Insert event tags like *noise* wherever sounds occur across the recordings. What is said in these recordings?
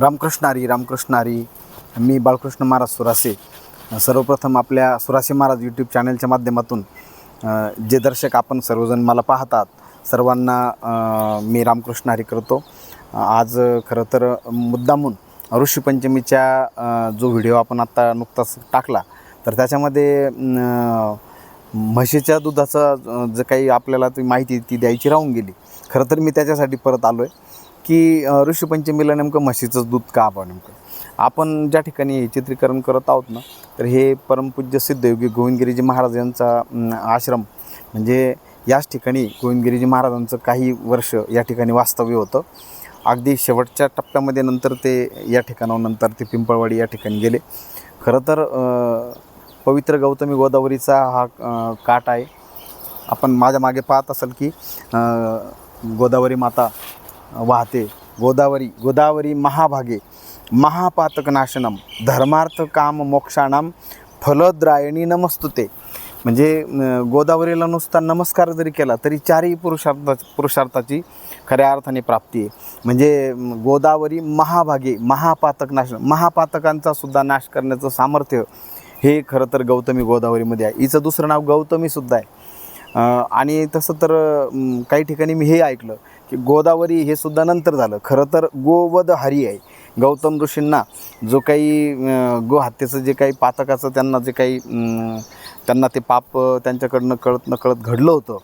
रामकृष्ण हरी रामकृष्ण हरी. मी बाळकृष्ण महाराज सुरासे. सर्वप्रथम आपल्या सुरासे महाराज यूट्यूब चॅनलच्या माध्यमातून जे दर्शक आपण सर्वजण मला पाहतात सर्वांना मी रामकृष्ण हरी करतो. आज खरं तर मुद्दामून ऋषीपंचमीच्या जो व्हिडिओ आपण आत्ता नुकताच टाकला तर त्याच्यामध्ये म्हशीच्या दुधाचं जे काही आपल्याला ती माहिती ती द्यायची राहून गेली. खरं तर मी त्याच्यासाठी परत आलो आहे की ऋषीपंचमीला नेमकं म्हशीचं दूध का आपण नेमकं? आपण ज्या ठिकाणी हे चित्रीकरण करत आहोत ना तर हे परमपूज्य सिद्धयोगी गोविंदगिरीजी महाराज यांचा आश्रम म्हणजे याच ठिकाणी गोविंदगिरीजी महाराजांचं काही वर्ष या ठिकाणी वास्तव्य होतं. अगदी शेवटच्या टप्प्यामध्ये नंतर ते या ठिकाणाहून नंतर ते पिंपळवाडी या ठिकाणी गेले. खरं तर पवित्र गौतमी गोदावरीचा हा काठ आहे. आपण माझ्या मागे पाहत असाल की गोदावरी माता वाहते. गोदावरी गोदावरी महाभागे महापातकनाशनम धर्मार्थ काम मोक्षाणाम फलद्रायणी नमस्तुते. म्हणजे गोदावरीला नुसता नमस्कार जरी केला तरी चारही पुरुषार्थ पुरुषार्थाची खऱ्या अर्थाने प्राप्ती आहे. म्हणजे गोदावरी महाभागे महापातक नाश महापातकांचा सुद्धा नाश करण्याचं सामर्थ्य हे खरं तर गौतमी गोदावरीमध्ये आहे. हिचं दुसरं नाव गौतमीसुद्धा आहे. आणि तसं तर काही ठिकाणी मी हे ऐकलं की गोदावरी हे सुद्धा नंतर झालं. खरं तर गोवध हरी आहे. गौतम ऋषींना जो काही गोहत्येचं जे काही पातकाचं त्यांना जे काही त्यांना ते पाप त्यांच्याकडनं कळत नकळत घडलं होतं.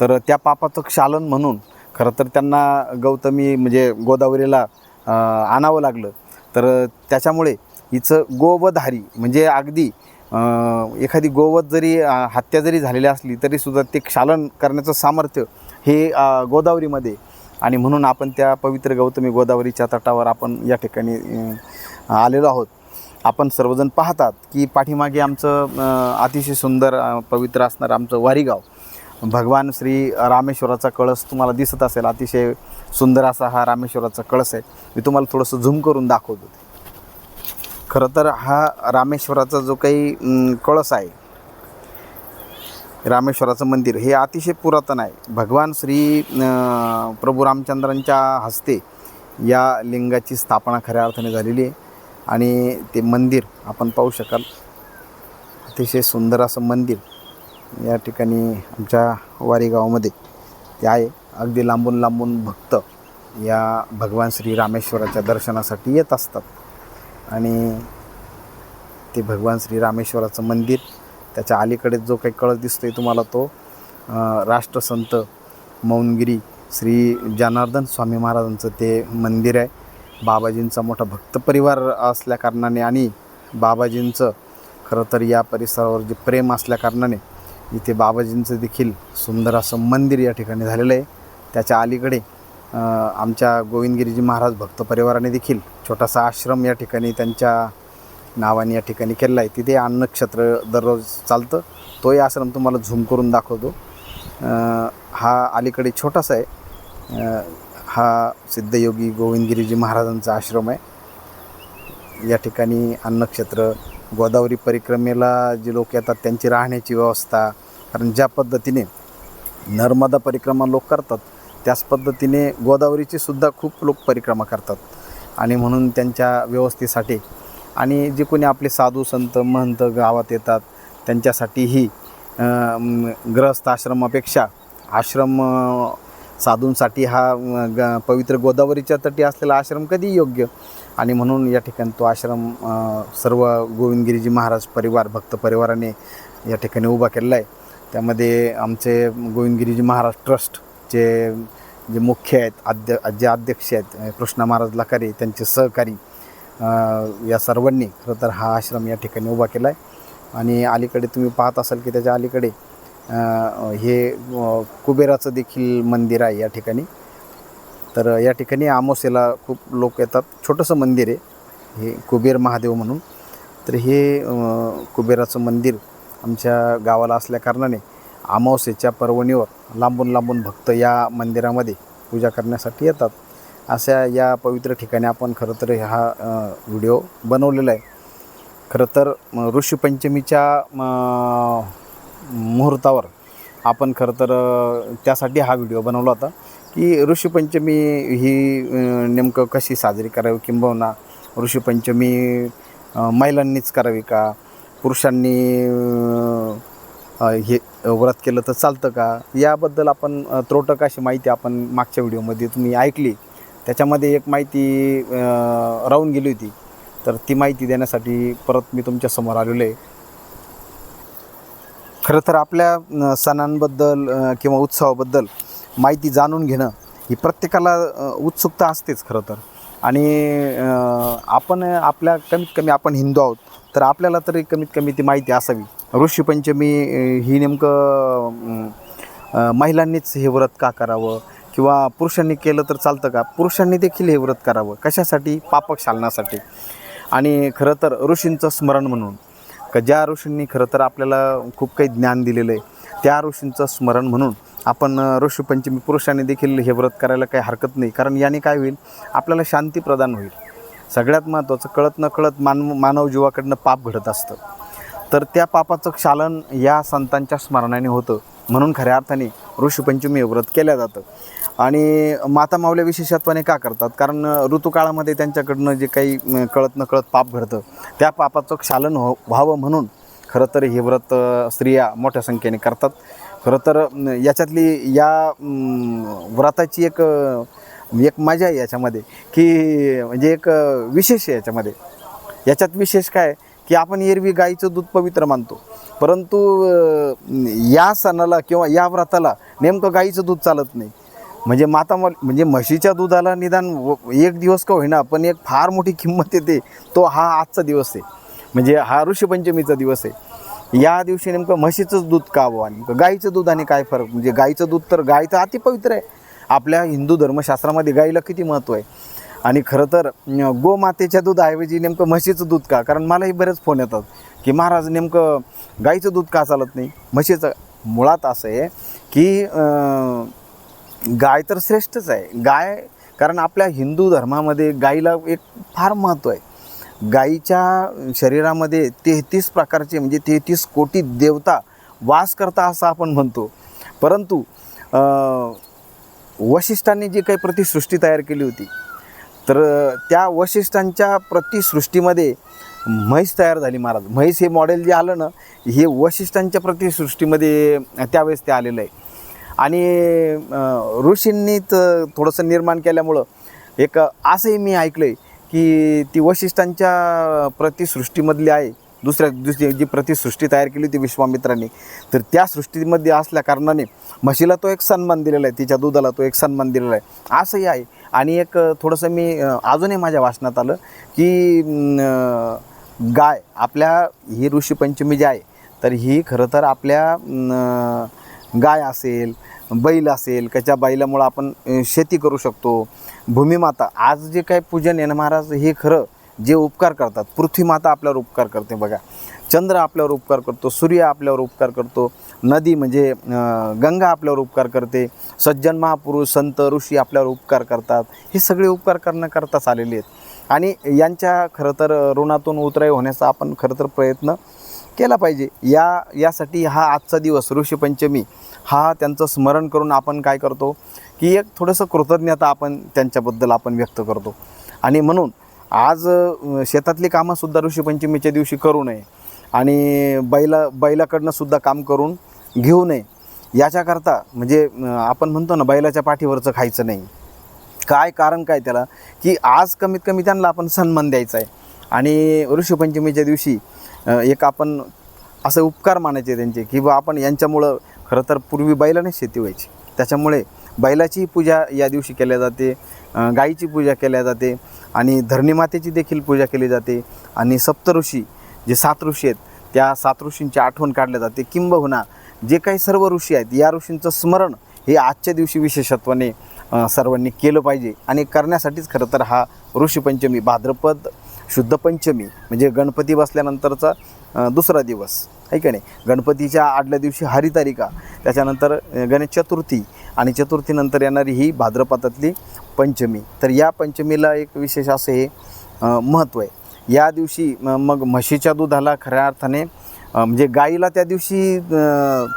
तर त्या पापाचं क्षालन म्हणून खरं तर त्यांना गौतमी म्हणजे गोदावरीला आणावं लागलं. तर त्याच्यामुळे हिचं गोवधारी म्हणजे अगदी एखादी गोवत जरी हत्या जरी झालेली असली तरीसुद्धा ते क्षालन करण्याचं सामर्थ्य हे गोदावरीमध्ये आणि म्हणून आपण त्या पवित्र गौतमी गोदावरीच्या तटावर आपण या ठिकाणी आलेलो आहोत. आपण सर्वजण पाहतात की पाठीमागे आमचं अतिशय सुंदर पवित्र असणारं आमचं वारीगाव. भगवान श्री रामेश्वराचा कळस तुम्हाला दिसत असेल अतिशय सुंदर असा हा रामेश्वराचा कळस आहे. मी तुम्हाला थोडंसं झूम करून दाखवतो. ते. खरं तर हा रामेश्वराचा जो काही कळस आहे रामेश्वराचं मंदिर हे अतिशय पुरातन आहे. भगवान श्री प्रभू रामचंद्रांच्या हस्ते या लिंगाची स्थापना खऱ्या अर्थाने झालेली आहे. आणि ते मंदिर आपण पाहू शकाल. अतिशय सुंदर असं मंदिर या ठिकाणी आमच्या वारी गावामध्ये ते आहे. अगदी लांबून लांबून भक्त या भगवान श्री रामेश्वराच्या दर्शनासाठी येत असतात. आणि ते भगवान श्री रामेश्वराचं मंदिर त्याच्या अलीकडे जो काही कळस आहे तुम्हाला तो राष्ट्रसंत मौनगिरी श्री जनार्दन स्वामी महाराजांचं ते मंदिर आहे. बाबाजींचा मोठा भक्त परिवार असल्याकारणाने आणि बाबाजींचं खरं तर या परिसरावर जे प्रेम असल्याकारणाने इथे बाबाजींचं देखील सुंदर असं मंदिर या ठिकाणी झालेलं आहे. त्याच्या अलीकडे आमच्या गोविंदगिरीजी महाराज भक्त परिवाराने देखील छोटासा आश्रम या ठिकाणी त्यांच्या नावाने या ठिकाणी केलेला आहे. तिथे अन्नक्षेत्र दररोज चालतं. तोही आश्रम तुम्हाला झूम करून दाखवतो. हा अलीकडे छोटासा आहे. हा सिद्धयोगी गोविंदगिरीजी महाराजांचा आश्रम आहे. या ठिकाणी अन्नक्षेत्र गोदावरी परिक्रमेला जे लोक येतात त्यांची राहण्याची व्यवस्था कारण ज्या पद्धतीने नर्मदा परिक्रमा लोक करतात त्याच पद्धतीने गोदावरीची सुद्धा खूप लोक परिक्रमा करतात. आणि म्हणून त्यांच्या व्यवस्थेसाठी आणि जे कोणी आपले साधू संत महंत गावात येतात त्यांच्यासाठीही ग्रस्त आश्रमापेक्षा आश्रम साधूंसाठी हा ग पवित्र गोदावरीच्या तटी असलेला आश्रम कधी योग्य. आणि म्हणून या ठिकाणी तो आश्रम सर्व गोविंदगिरीजी महाराज परिवार भक्त परिवाराने या ठिकाणी उभा केलेला आहे. त्यामध्ये आमचे गोविंदगिरीजी महाराज ट्रस्टचे जे मुख्य आहेत आद्य जे अध्यक्ष आहेत कृष्णा महाराज लकारे त्यांचे सहकारी या सर्वांनी खरं तर हा आश्रम या ठिकाणी उभा केला आहे आणि अलीकडे तुम्ही पाहत असाल की त्याच्या अलीकडे हे कुबेराचं देखील मंदिर आहे या ठिकाणी. तर या ठिकाणी आमोसेला खूप लोक येतात. छोटंसं मंदिर आहे हे कुबेर महादेव म्हणून. तर हे कुबेराचं मंदिर आमच्या गावाला असल्याकारणाने अमावस्येच्या पर्वणीवर लांबून लांबून भक्त या मंदिरामध्ये पूजा करण्यासाठी येतात. अशा या पवित्र ठिकाणी आपण खरं तर हा व्हिडिओ बनवलेला आहे. खरं तर ऋषीपंचमीच्या मुहूर्तावर आपण खरं तर त्यासाठी हा व्हिडिओ बनवला होता की ऋषीपंचमी ही नेमकं कशी साजरी करावी किंबहुना ऋषीपंचमी महिलांनीच करावी का? पुरुषांनी हे व्रत केलं तर चालतं का? याबद्दल आपण त्रोटक अशी माहिती आपण मागच्या व्हिडिओमध्ये तुम्ही ऐकली. त्याच्यामध्ये एक माहिती राहून गेली होती. तर ती माहिती देण्यासाठी परत मी तुमच्यासमोर आलेलो आहे. खरं तर आपल्या सणांबद्दल किंवा उत्सवाबद्दल माहिती जाणून घेणं ही प्रत्येकाला उत्सुकता असतेच खरं तर. आणि आपण आपल्या कमीत कमी आपण हिंदू आहोत तर आपल्याला तरी कमीत कमी ती माहिती असावी. ऋषीपंचमी ही नेमकं महिलांनीच हे व्रत का करावं? किंवा पुरुषांनी केलं तर चालतं का? पुरुषांनी देखील हे व्रत करावं? कशासाठी? पापक शालनासाठी. आणि खरं तर ऋषींचं स्मरण म्हणून का ज्या ऋषींनी खरं तर आपल्याला खूप काही ज्ञान दिलेलं आहे त्या ऋषींचं स्मरण म्हणून आपण ऋषीपंचमी पुरुषांनी देखील हे व्रत करायला काही हरकत नाही. कारण याने काय होईल? आपल्याला शांती प्रदान होईल. सगळ्यात महत्त्वाचं कळत न कळत मान मानव जीवाकडनं पाप घडत असतं. तर त्या पापाचं क्षालन या संतांच्या स्मरणाने होतं. म्हणून खऱ्या अर्थाने ऋषीपंचमी व्रत केलं जातं. आणि माता माऊल्या विशेषत्वाने का करतात? कारण ऋतुकाळामध्ये त्यांच्याकडनं जे काही कळत न कळत पाप घडतं त्या पापाचं क्षालन हो व्हावं म्हणून खरं तर हे व्रत स्त्रिया मोठ्या संख्येने करतात. खरं तर याच्यातली या व्रताची एक एक मजा आहे याच्यामध्ये की म्हणजे एक विशेष आहे याच्यामध्ये. याच्यात विशेष काय? की आपण एरवी गाईचं दूध पवित्र मानतो. परंतु या सणाला किंवा या व्रताला नेमकं गाईचं दूध चालत नाही. म्हणजे माता मल म्हणजे म्हशीच्या दुधाला निदान व- एक दिवस का होईना पण एक फार मोठी किंमत येते तो हा आजचा दिवस आहे. म्हणजे हा ऋषीपंचमीचा दिवस आहे. या दिवशी नेमकं म्हशीचंच दूध का हवं आणि गाईचं दूध आणि काय फरक? म्हणजे गाईचं दूध तर गाय तर आहे. आपल्या हिंदू धर्मशास्त्रामध्ये गाईला किती महत्त्व आहे? आणि खरं तर गोमातेच्या दुधाऐवजी नेमकं म्हशीचं दूध का? कारण मलाही बरेच फोन येतात की महाराज नेमकं गाईचं दूध का चालत नाही? म्हशीचं मुळात असं आहे की गाय तर श्रेष्ठच आहे. गाय कारण आपल्या हिंदू धर्मामध्ये गाईला एक फार महत्त्व आहे. गाईच्या शरीरामध्ये तेहतीस प्रकारचे म्हणजे तेहतीस कोटी देवता वास करता असं आपण म्हणतो. परंतु वशिष्ठांनी जी काही प्रतिसृष्टी तयार केली होती तर त्या वशिष्ठांच्या प्रतिसृष्टीमध्ये म्हैस तयार झाली महाराज. म्हैस हे मॉडेल जे आलं ना हे वशिष्ठांच्या प्रतिसृष्टीमध्ये त्यावेळेस ते आलेलं आहे. आणि ऋषींनी तर थोडंसं निर्माण केल्यामुळं एक असंही मी ऐकलं आहे की ती वशिष्ठांच्या प्रतिसृष्टीमधली आहे दुसऱ्या दुसरी जी प्रतिसृष्टी तयार केली होती विश्वामित्रांनी तर त्या सृष्टीमध्ये असल्या कारणाने म्हशीला तो एक सन्मान दिलेला आहे तिच्या दुधाला तो एक सन्मान दिलेला आहे. असंही आहे. आणि एक थोडंसं मी अजूनही माझ्या वाचनात आलं की गाय आपल्या ही ऋषीपंचमी जी आहे तर ही खरं तर आपल्या गाय असेल बैल असेल त्याच्या बैलामुळं आपण शेती करू शकतो. भूमिमाता आज जे काही पूजन आहे ना महाराज हे खरं जे उपकार करतात. पृथ्वीमाता आपल्यावर उपकार करते बघा. चंद्र आपल्यावर उपकार करतो सूर्य आपल्यावर उपकार करतो नदी म्हणजे गंगा आपल्यावर उपकार करते सज्जन महापुरुष संत ऋषी आपल्यावर उपकार करतात. हे सगळे उपकार करण्याकरताच आलेले आहेत. आणि यांच्या खरं तर ऋणातून उतराई होण्याचा आपण खरं तर प्रयत्न केला पाहिजे. या यासाठी हा आजचा दिवस ऋषीपंचमी हा त्यांचं स्मरण करून आपण काय करतो की एक थोडंसं कृतज्ञता आपण त्यांच्याबद्दल आपण व्यक्त करतो. आणि म्हणून आज शेतातली कामंसुद्धा ऋषीपंचमीच्या दिवशी करू नये आणि बैला बैलाकडनं सुद्धा काम करून घेऊ नये. याच्याकरता म्हणजे आपण म्हणतो ना बैलाच्या पाठीवरचं खायचं नाही. काय कारण काय त्याला? की आज कमीत कमी त्यांना आपण सन्मान द्यायचा आहे. आणि ऋषीपंचमीच्या दिवशी एक आपण असे उपकार मानायचे त्यांचे की बा आपण यांच्यामुळं खरं तर पूर्वी बैलाने शेती व्हायची. त्याच्यामुळे बैलाची पूजा या दिवशी केल्या जाते गाईची पूजा केल्या जाते आणि धरणीमातेची देखील पूजा केली जाते आणि सप्तऋषी जे सात ऋषी आहेत त्या सात ऋषींची आठवण काढल्या जाते. किंबहुना जे काही सर्व ऋषी आहेत या ऋषींचं स्मरण हे आजच्या दिवशी विशेषत्वाने सर्वांनी केलं पाहिजे आणि करण्यासाठीच खरं तर हा ऋषीपंचमी भाद्रपद शुद्ध पंचमी म्हणजे गणपती बसल्यानंतरचा दुसरा दिवस. आहे का नाही? गणपतीच्या आदल्या दिवशी हरितारिका त्याच्यानंतर गणेश चतुर्थी आणि चतुर्थीनंतर येणारी ही भाद्रपदातली पंचमी. तर या पंचमीला एक विशेष असं हे महत्त्व आहे. या दिवशी मग म्हशीच्या दुधाला खऱ्या अर्थाने म्हणजे गाईला त्या दिवशी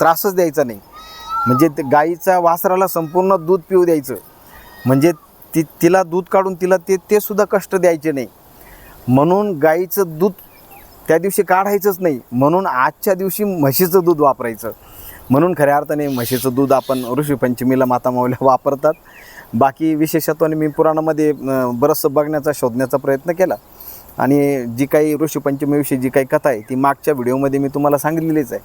त्रासच द्यायचा नाही. म्हणजे ते गाईचा वासराला संपूर्ण दूध पिऊ द्यायचं. म्हणजे ती तिला दूध काढून तिला ते ते सुद्धा कष्ट द्यायचे नाही. म्हणून गाईचं दूध त्या दिवशी काढायचंच नाही. म्हणून आजच्या दिवशी म्हशीचं दूध वापरायचं. म्हणून खऱ्या अर्थाने म्हशीचं दूध आपण ऋषीपंचमीला मातामावल्या *laughs* वापरतात. बाकी विशेषत्वाने मी पुराणामध्ये बरंचसं बघण्याचा शोधण्याचा प्रयत्न केला. आणि जी काही ऋषीपंचमीविषयी जी काही कथा आहे ती मागच्या व्हिडिओमध्ये मी तुम्हाला सांगितलेलीच आहे.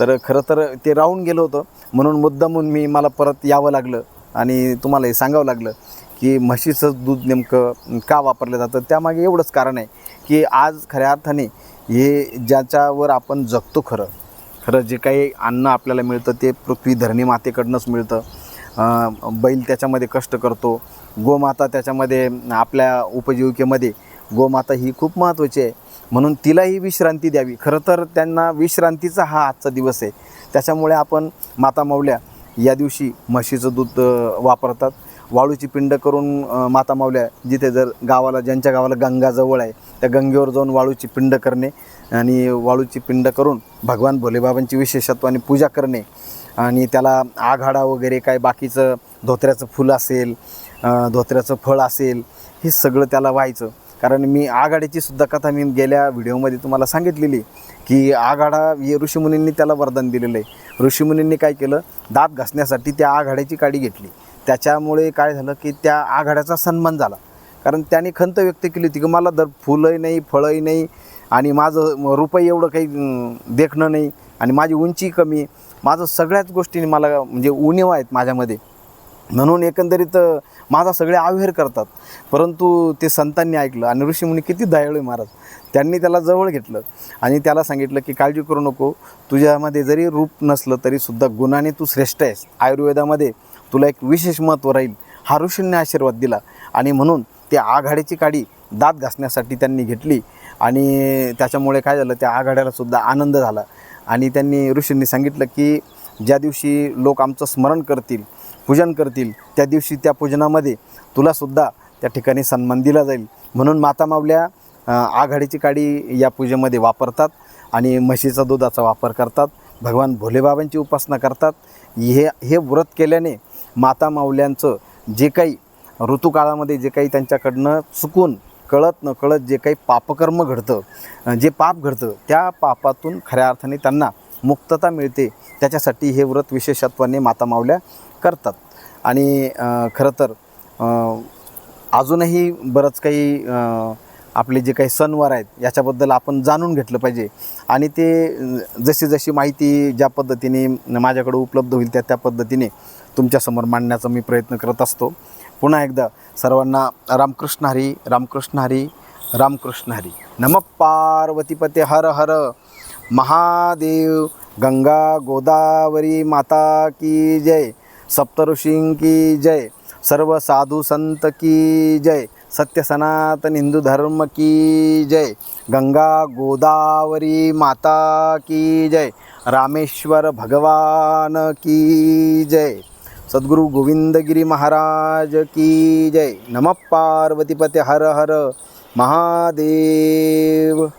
तर खरं तर ते राहून गेलं होतं. म्हणून मुद्दामून मी मला परत यावं लागलं आणि तुम्हाला हे सांगावं लागलं की म्हशीचं दूध नेमकं का वापरलं जातं. त्यामागे एवढंच कारण आहे की आज खऱ्या अर्थाने हे ज्याच्यावर आपण जगतो खरं खरं जे काही अन्न आपल्याला मिळतं ते पृथ्वी धरणी मातेकडनंच मिळतं. बैल त्याच्यामध्ये कष्ट करतो. गोमाता त्याच्यामध्ये आपल्या उपजीविकेमध्ये गोमाता ही खूप महत्त्वाची आहे. म्हणून तिलाही विश्रांती द्यावी. खरं तर त्यांना विश्रांतीचा हा आजचा दिवस आहे. त्याच्यामुळे आपण माता मावल्या या दिवशी म्हशीचं दूध वापरतात. वाळूची पिंड करून माता माऊल्या जिथे जर गावाला ज्यांच्या गावाला गंगा जवळ आहे त्या गंगेवर जाऊन वाळूची पिंड करणे आणि वाळूची पिंड करून भगवान भोलेबाबांची विशेषत्वाने पूजा करणे आणि त्याला आघाडा वगैरे काय बाकीचं धोत्र्याचं फुल असेल धोत्र्याचं फळ असेल हे सगळं त्याला व्हायचं. कारण मी आघाड्याची सुद्धा कथा मी गेल्या व्हिडिओमध्ये तुम्हाला सांगितलेली की आघाडा हे ऋषीमुनींनी त्याला वरदान दिलेलं आहे. ऋषीमुनींनी काय केलं? दात घासण्यासाठी त्या आघाड्याची काडी घेतली. त्याच्यामुळे काय झालं की त्या आघाड्याचा सन्मान झाला. कारण त्याने खंत व्यक्त केली होती की मला दर फुलंही नाही फळंही नाही आणि माझं रुपये एवढं काही देखणं नाही आणि माझी उंची कमी माझं सगळ्याच गोष्टीने मला म्हणजे उणीव आहेत माझ्यामध्ये. म्हणून एकंदरीत माझा सगळे आवेर करतात. परंतु ते संतांनी ऐकलं आणि ऋषीमुनी किती दयाळू आहे महाराज. त्यांनी त्याला जवळ घेतलं आणि त्याला सांगितलं की काळजी करू नको. तुझ्यामध्ये जरी रूप नसलं तरीसुद्धा गुणाने तू श्रेष्ठ आहेस. आयुर्वेदामध्ये तुला एक विशेष महत्त्व राहील. हा ऋषींनी आशीर्वाद दिला. आणि म्हणून ते आघाडीची काडी दात घासण्यासाठी त्यांनी घेतली. आणि त्याच्यामुळे काय झालं त्या आघाड्यालासुद्धा आनंद झाला. आणि त्यांनी ऋषींनी सांगितलं की ज्या दिवशी लोक आमचं स्मरण करतील पूजन करतील त्या दिवशी त्या पूजनामध्ये तुलासुद्धा त्या ठिकाणी सन्मान दिला जाईल. म्हणून माता मावल्या आघाडीची काडी या पूजेमध्ये वापरतात आणि म्हशीचा दुधाचा वापर करतात. भगवान भोलेबाबांची उपासना करतात. हे हे व्रत केल्याने माता माऊल्यांचं जे काही ऋतुकाळामध्ये जे काही त्यांच्याकडनं चुकून कळत न कळत जे काही पापकर्म घडतं जे पाप घडतं त्या पापातून खऱ्या अर्थाने त्यांना मुक्तता मिळते. त्याच्यासाठी हे व्रत विशेषत्वाने माता मावल्या करतात. आणि खरं तर अजूनही बरंच काही आपले जे काही सणवार आहेत याच्याबद्दल आपण जाणून घेतलं पाहिजे. आणि ते जशी जशी माहिती ज्या पद्धतीने माझ्याकडे उपलब्ध होईल त्या त्या पद्धतीने तुमच्यासमोर मांडण्याचा मी प्रयत्न करत असतो. पुन्हा एकदा सर्वांना रामकृष्ण हरी रामकृष्ण हरी रामकृष्ण हरी. नम पार्वतीपते हर हर. महादेव गंगा गोदावरी माता की जय. सप्तऋषीं की जय. सर्व साधू संत की जय. सत्य सनातन हिंदू धर्म की जय। गंगा गोदावरी माता की जय। रामेश्वर भगवान की जय। सद्गुरु गोविंदगिरी महाराज की जय। नम पार्वतीपते हर हर महादेव।